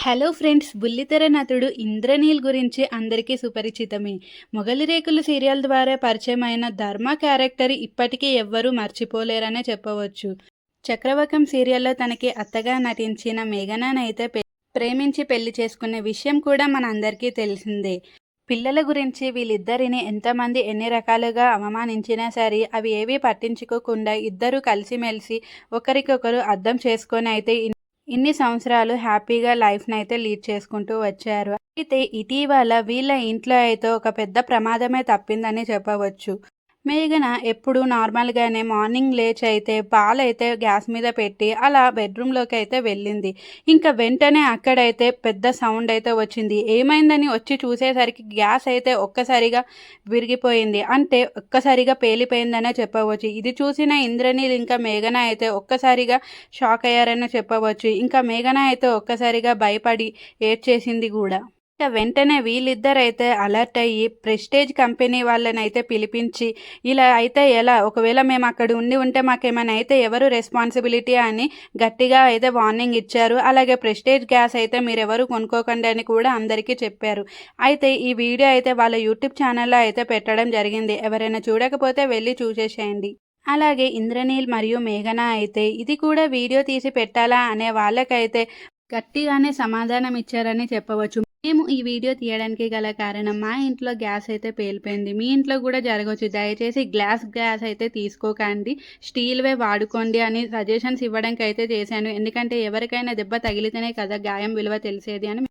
Hello friends బుల్లితెర నటుడు ఇంద్రనీల్ గురించి అందరికీ సుపరిచితమే. మొగలి రేకులు సీరియల్ ద్వారా పరిచయమైన ధర్మ క్యారెక్టర్ ఇప్పటికీ ఎవ్వరూ మర్చిపోలేరనే చెప్పవచ్చు. చక్రవకం సీరియల్లో తనకి అత్తగా నటించిన మేఘనానైతే ప్రేమించి పెళ్ళి చేసుకునే విషయం కూడా మన అందరికీ తెలిసిందే. పిల్లల గురించి వీళ్ళిద్దరిని ఎంతమంది ఎన్ని రకాలుగా అవమానించినా సరే అవి ఏవీ పట్టించుకోకుండా ఇద్దరూ కలిసిమెలిసి ఒకరికొకరు అర్థం చేసుకొని అయితే ఇన్ని సంవత్సరాలు హ్యాపీగా లైఫ్ని అయితే లీడ్ చేసుకుంటూ వచ్చారు. అయితే ఇటీవల వీళ్ళ ఇంట్లో అయితే ఒక పెద్ద ప్రమాదమే తప్పిందని చెప్పవచ్చు. మేఘన ఎప్పుడు నార్మల్గానే మార్నింగ్ లేచి అయితే పాలైతే గ్యాస్ మీద పెట్టి అలా బెడ్రూమ్లోకి అయితే వెళ్ళింది. ఇంకా వెంటనే అక్కడైతే పెద్ద సౌండ్ అయితే వచ్చింది. ఏమైందని వచ్చి చూసేసరికి గ్యాస్ అయితే ఒక్కసారిగా విరిగిపోయింది. అంటే ఒక్కసారిగా పేలిపోయిందనే చెప్పవచ్చు. ఇది చూసిన ఇంద్రనీల్ ఇంకా మేఘన అయితే ఒక్కసారిగా షాక్ అయ్యారని చెప్పవచ్చు. ఇంకా మేఘన అయితే ఒక్కసారిగా భయపడి ఏడ్చేసింది కూడా. వెంటనే వీళ్ళిద్దరైతే అలర్ట్ అయ్యి ప్రెస్టేజ్ కంపెనీ వాళ్ళని అయితే పిలిపించి ఇలా అయితే ఎలా? ఒకవేళ మేము అక్కడ ఉండి ఉంటే మాకేమైనా అయితే ఎవరు రెస్పాన్సిబిలిటీ అని గట్టిగా అయితే వార్నింగ్ ఇచ్చారు. అలాగే ప్రెస్టేజ్ గ్యాస్ అయితే మీరు ఎవరు కొనుక్కోకండి అని కూడా అందరికీ చెప్పారు. అయితే ఈ వీడియో అయితే వాళ్ళ యూట్యూబ్ ఛానల్లో అయితే పెట్టడం జరిగింది. ఎవరైనా చూడకపోతే వెళ్ళి చూసేసేయండి. అలాగే ఇంద్రనీల్ మరియు మేఘన అయితే ఇది కూడా వీడియో తీసి పెట్టాలా? అనే వాళ్ళకైతే గట్టిగానే సమాధానం ఇచ్చారని చెప్పవచ్చు. మేము ఈ వీడియో తీయడానికి గల కారణం మా ఇంట్లో గ్యాస్ అయితే పేలిపోయింది. మీ ఇంట్లో కూడా జరగవచ్చు దయచేసి గ్లాస్ గ్యాస్ అయితే తీసుకోకండి. స్టీల్వే వాడుకోండి అని సజెషన్స్ ఇవ్వడానికి అయితే చేశాను. ఎందుకంటే ఎవరికైనా దెబ్బ తగిలితేనే కదా గాయం విలువ తెలిసేది అని